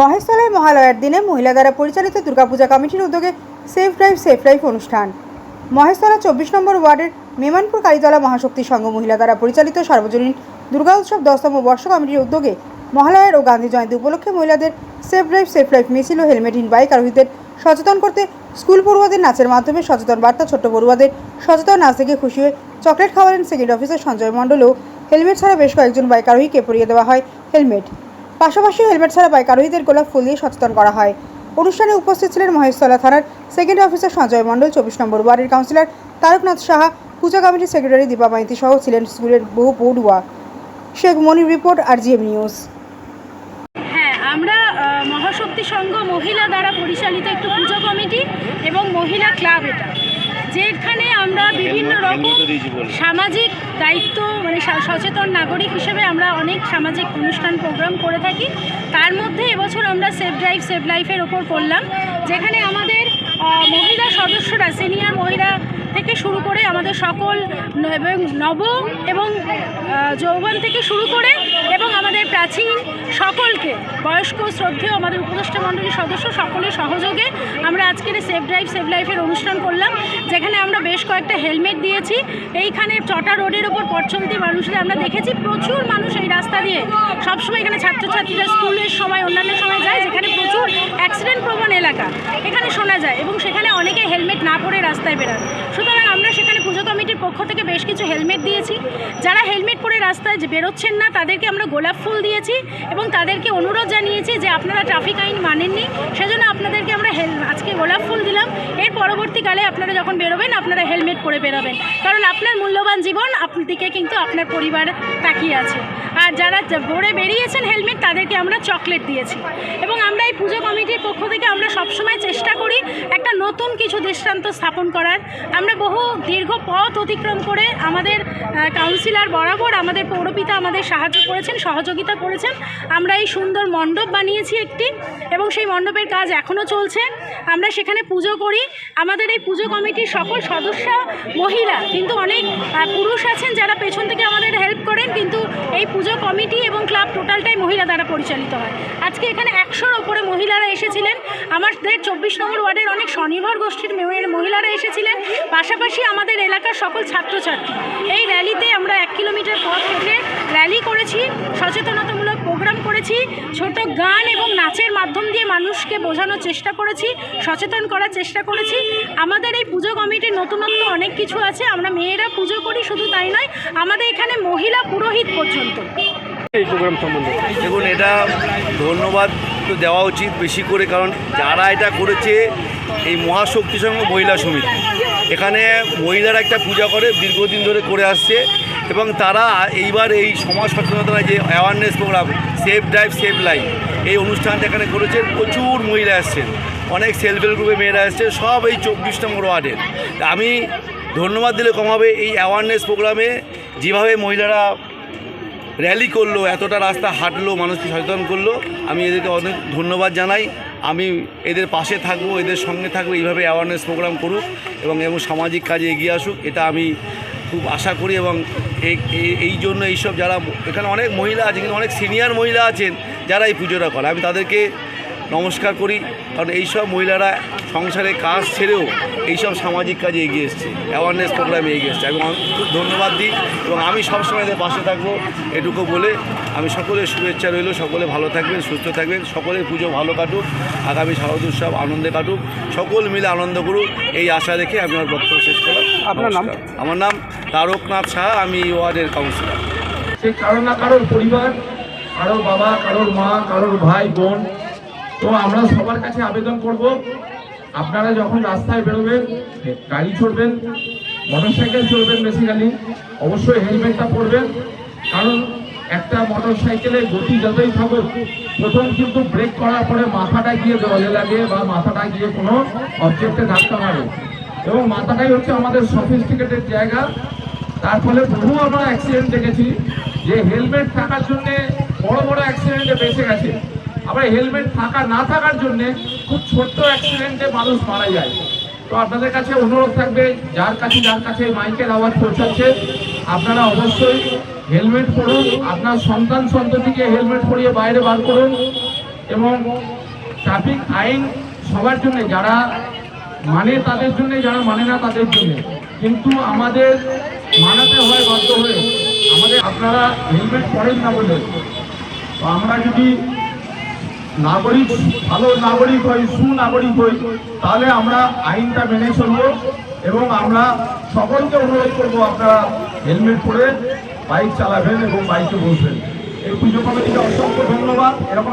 মহেশতলায় মহালয়ার দিনে মহিলা দ্বারা পরিচালিত দুর্গাপূজা কমিটির উদ্যোগে সেফ ড্রাইভ সেফ লাইফ অনুষ্ঠান। মহেশতলা চব্বিশ নম্বর ওয়ার্ডের মেমানপুর কালীতলা মহাশক্তি সংঘ মহিলা দ্বারা পরিচালিত সার্বজনীন দুর্গা উৎসব দশতম বর্ষ কমিটির উদ্যোগে মহালয়ার ও গান্ধী জয়ন্তী উপলক্ষে মহিলাদের সেফ ড্রাইভ সেফ লাইফ মিছিল ও হেলমেটহীন বাইক আরোহীদের সচেতন করতে স্কুল পড়ুয়াদের নাচের মাধ্যমে সচেতন বার্তা, ছোট্ট পড়ুয়াদের সচেতন নাচ দেখে খুশি হয়ে চকলেট খাওয়ালেন সেকেন্ড অফিসার সঞ্জয় মণ্ডল ও হেলমেট ছাড়া বেশ কয়েকজন বাইক আরোহীকে পরিয়ে দেওয়া হয় হেলমেট। পাশাপাশি হেলমেট ছাড়া বাইক আরোহীদের গোলাপ ফুল দিয়ে সচেতন করা হয়। অনুষ্ঠানে উপস্থিত ছিলেন মহেশতলা থানার সেকেন্ড অফিসার সঞ্জয় মণ্ডল, চব্বিশ নম্বর ওয়ার্ডের কাউন্সিলর তারকনাথ সাহা, পূজা কমিটির সেক্রেটারি দীপা মাইতি সহ ছিলেন স্কুলের বহু পড়ুয়া। Sheikh Monir report R GM news. হ্যাঁ আমরা মহাশক্তি সংঘ মহিলা দ্বারা পরিচালিত একটি পুজো কমিটি এবং মহিলা ক্লাব এটা। যেখানে আমরা বিভিন্ন রকম সামাজিক দায়িত্ব মানে সচেতন নাগরিক হিসেবে আমরা অনেক সামাজিক অনুষ্ঠান প্রোগ্রাম করে থাকি। তার মধ্যে এবছর আমরা সেফ ড্রাইভ সেভ লাইফের ওপর করলাম যেখানে আমাদের মহিলা সদস্যরা সিনিয়র মহিলা থেকে শুরু করে আমাদের সকল এবং নব এবং যৌবন থেকে শুরু করে আমাদের প্রাচীন সকলকে, বয়স্ক, শ্রদ্ধেয় আমাদের উপদেষ্টা মণ্ডলীর সদস্য সকলের সহযোগে আমরা আজকের সেফ ড্রাইভ সেভ লাইফের অনুষ্ঠান করলাম, যেখানে আমরা বেশ কয়েকটা হেলমেট দিয়েছি। এইখানে চটা রোডের ওপর পথ চলতি মানুষদের আমরা দেখেছি, প্রচুর মানুষ এই রাস্তা দিয়ে সবসময় এখানে ছাত্রছাত্রীরা স্কুলের সময়, অন্যান্য সময় যায়, যেখানে প্রচুর অ্যাক্সিডেন্ট প্রবণ এলাকা। এখানে শোনা যায় এবং সেখানে অনেকে হেলমেট না পরে রাস্তায় বেরান সুতরাং আমরা সেখানে পুজো কমিটির পক্ষ থেকে বেশ কিছু হেলমেট দিয়েছি। যারা হেলমেট পরে রাস্তায় বেরোচ্ছেন না, তাদেরকে আমরা গোলাপ ফুল দিয়েছি এবং তাদেরকে অনুরোধ জানিয়েছি যে আপনারা ট্রাফিক আইন মানেননি। সেজন্য আপনাদেরকে আমরা আজকে গোলাপ ফুল দিলাম। এর পরবর্তীকালে আপনারা যখন বেরোবেন, আপনারা হেলমেট পরে বেরোবেন। কারণ আপনার মূল্যবান জীবন দিকে কিন্তু আপনার পরিবার তাকিয়ে আছে। আর যারা পরে বেরিয়েছেন হেলমেট, তাদেরকে আমরা চকলেট দিয়েছি। এবং আমরা এই পুজো কমিটির পক্ষ থেকে আমরা সবসময় চেষ্টা করি একটা নতুন কিছু দৃষ্টান্ত স্থাপন করার। আমরা বহু দীর্ঘ পথ অতিক্রম করে আমাদের কাউন্সিলর বরাবর আমাদের পৌরপিতা আমাদের সাহায্য করেছেন সহযোগিতা করেছেন। আমরা এই সুন্দর মণ্ডপ বানিয়েছি একটি এবং সেই মণ্ডপের কাজ এখনও চলছে। আমরা সেখানে পুজো করি। আমাদের এই পুজো কমিটির সকল সদস্য মহিলা, কিন্তু অনেক পুরুষ আছেন যারা পেছন থেকে আমাদের হেল্প করেন, কিন্তু এই পুজো কমিটি এবং ক্লাব টোটালটাই মহিলা দ্বারা পরিচালিত হয়। আজকে এখানে একশোর ওপরে মহিলারা এসেছিলেন। আমাদের চব্বিশ নম্বর ওয়ার্ডের অনেক স্বনির্ভর গোষ্ঠীর মহিলারা এসেছিলেন। পাশাপাশি আমাদের এলাকার সকল ছাত্রছাত্রী। এই র্যালিতে আমরা এক কিলোমিটার পথ হেঁটে র্যালি করেছি সচেতনতামূলক প্রোগ্রাম করেছি ছোট গান এবং নাচের মাধ্যম দিয়ে মানুষকে বোঝানোর চেষ্টা করেছি সচেতন করার চেষ্টা করেছি। আমাদের এই পুজো কমিটির নতুনত্ব অনেক কিছু আছে আমরা মেয়েরা পুজো করি শুধু তাই নয় আমাদের এখানে মহিলা পুরোহিত পর্যন্ত। এই প্রোগ্রাম সম্বন্ধে। দেখুন এটা ধন্যবাদ তো দেওয়া উচিত বেশি করে কারণ যারা এটা করেছে এই মহাশক্তি সঙ্গে মহিলা সমিতি। এখানে মহিলারা একটা পূজা করে দীর্ঘদিন ধরে করে আসছে। এবং তারা এইবার এই সমাজ সচেতনতা যে awareness programme safe drive save life এই অনুষ্ঠানটা এখানে করেছেন প্রচুর মহিলা আসছেন অনেক সেলফ হেল্প গ্রুপে মেয়েরা আসছে সব এই চব্বিশ নম্বর ওয়ার্ডের। আমি ধন্যবাদ দিলে কম হবে এই অ্যাওয়ারনেস প্রোগ্রামে যেভাবে মহিলারা র্যালি করল, এতটা রাস্তা হাঁটলো, মানুষকে সচেতন করল, আমি এদেরকে অনেক ধন্যবাদ জানাই। আমি এদের পাশে থাকব, এদের সঙ্গে থাকব, এইভাবে অ্যাওয়ারনেস প্রোগ্রাম করুক এবং এবং সামাজিক কাজে এগিয়ে আসুক, এটা আমি খুব আশা করি এবং এই- জন্য এইসব যারা, এখানে অনেক মহিলা আছে, কিন্তু অনেক সিনিয়র মহিলা আছেন যারা এই পুজোটা করে। আমি তাদেরকে নমস্কার করি কারণ এইসব মহিলারা সংসারে কাজ ছেড়েও এইসব সামাজিক কাজে এগিয়ে এসছে অ্যাওয়ারনেস প্রোগ্রামে এগিয়ে এসছে। এবং খুব ধন্যবাদ দিই এবং আমি সবসময় এদের পাশে থাকব এটুকু বলে আমি সকলের শুভেচ্ছা রইল সকলে ভালো থাকবেন সুস্থ থাকবেন সকলের পুজো ভালো কাটুক আগামী শারদ উৎসব আনন্দে কাটুক সকল মিলে আনন্দ করুক এই আশা রেখে আমি আমার বক্তব্য শেষ করলাম। আপনার নাম? আমার নাম তারকনাথ সাহা আমি ওয়ার্ডের কাউন্সিলর সে কারও না কারোর পরিবার কারোর বাবা কারোর মা কারোর ভাই বোন তো আমরা সবার কাছে আবেদন করব, আপনারা যখন রাস্তায় বেরোবেন, গাড়ি চড়বেন, মোটরসাইকেল চড়বেন বেসিক্যালি অবশ্যই হেলমেটটা পরবেন, কারণ একটা মোটর মোটরসাইকেলের গতি যতই থাকুক, প্রথম কিন্তু ব্রেক করার পরে মাথাটা গিয়ে জলে লাগে বা মাথাটা গিয়ে কোনো অবজেক্টে ধাক্কা মারে। এবং মাথাটাই হচ্ছে আমাদের সফিস্টিকেটেড জায়গা। তার ফলে বহু আমরা অ্যাক্সিডেন্ট দেখেছি, যে হেলমেট থাকার জন্য বড় বড় অ্যাক্সিডেন্টে বেঁচে গেছে। আবার হেলমেট থাকা না থাকার জন্যে খুব ছোট্ট অ্যাক্সিডেন্টে মানুষ মারা যায়। তো আপনাদের কাছে অনুরোধ থাকবে, যার কাছে যার কাছে মাইকের আওয়াজ পৌঁছাচ্ছে, আপনারা অবশ্যই হেলমেট পরুন, আপনার সন্তান সন্ততিকে হেলমেট পরিয়ে বাইরে বার করুন এবং ট্রাফিক আইন সবার জন্য, যারা মানে তাদের জন্য, যারা মানে না তাদের জন্য। কিন্তু আমাদের মানাতে হয়, বাধ্য হয়ে। আমাদের আপনারা হেলমেট পরেন না বলে। আমরা যদি নাগরিক, ভালো নাগরিক হই, সুনাগরিক হই, তাহলে আমরা আইনটা মেনে চলবো এবং আমরা সকলকে অনুরোধ করব আপনারা হেলমেট পরে বাইক চালাবেন এবং বাইকে বসবেন। এই পুজো কমিটিকে অসংখ্য ধন্যবাদ। এরকম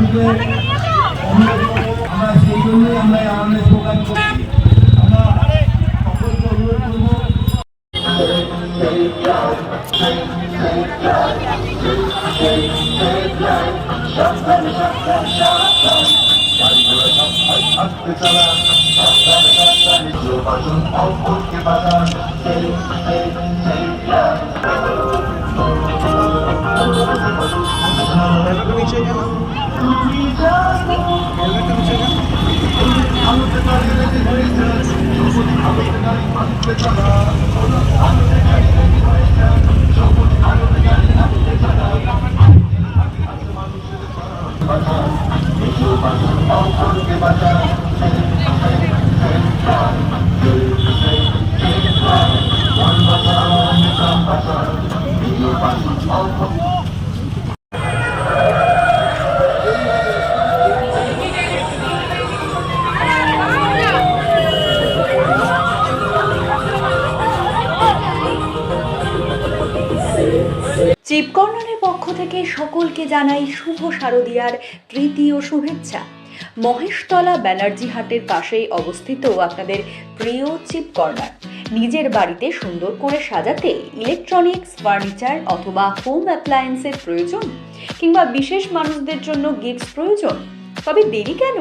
সকলকে আমরা সেই জন্যই আমরা আনন্দের প্রকাশ করছি। আমরা সকলকে অনুরোধ করব। বাজান I'm থেকে সকলকে জানাই শুভ শারদীয়ার তৃতীয় শুভেচ্ছা। মহেশতলা ব্যানার্জি হাটের পাশেই অবস্থিত আপনাদের প্রিয় চিপ কর্নার। নিজের বাড়িতে সুন্দর করে সাজাতে ইলেকট্রনিক্স, ফার্নিচার অথবা হোম অ্যাপ্লায়েন্সের প্রয়োজন কিংবা বিশেষ মানুষদের জন্য গিফটস প্রয়োজন, তবে দেরি কেন?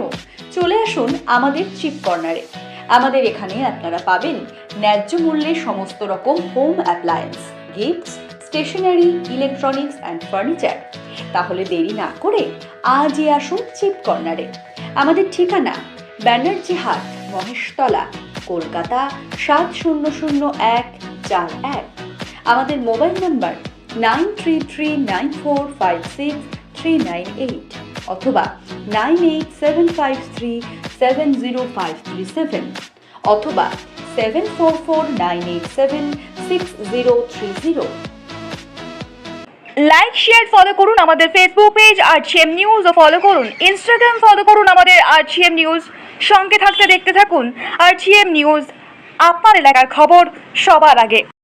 চলে আসুন আমাদের চিপ কর্নারে। আমাদের এখানে আপনারা পাবেন ন্যায্য মূল্যে সমস্ত রকম home appliance gifts stationery electronics and furniture তাহলে দেরি না করে আজই আসুন চিপ কর্নারে আমাদের ঠিকানা ব্যানার্জি হাট মহেশতলা, কলকাতা সাত শূন্য শূন্য এক, চার এক। আমাদের mobile number nine three three nine four five six three nine eight অথবা nine eight seven five three seven zero five three seven অথবা seven four four nine eight seven six zero three zero. Like share follow করুন আমাদের Facebook page আর RGM news ও follow করুন। Instagram follow করুন আমাদের আর CM news সঙ্গে থাকতে দেখতে থাকুন আর সিএম নিউজ আপনার এলাকার খবর সবার আগে।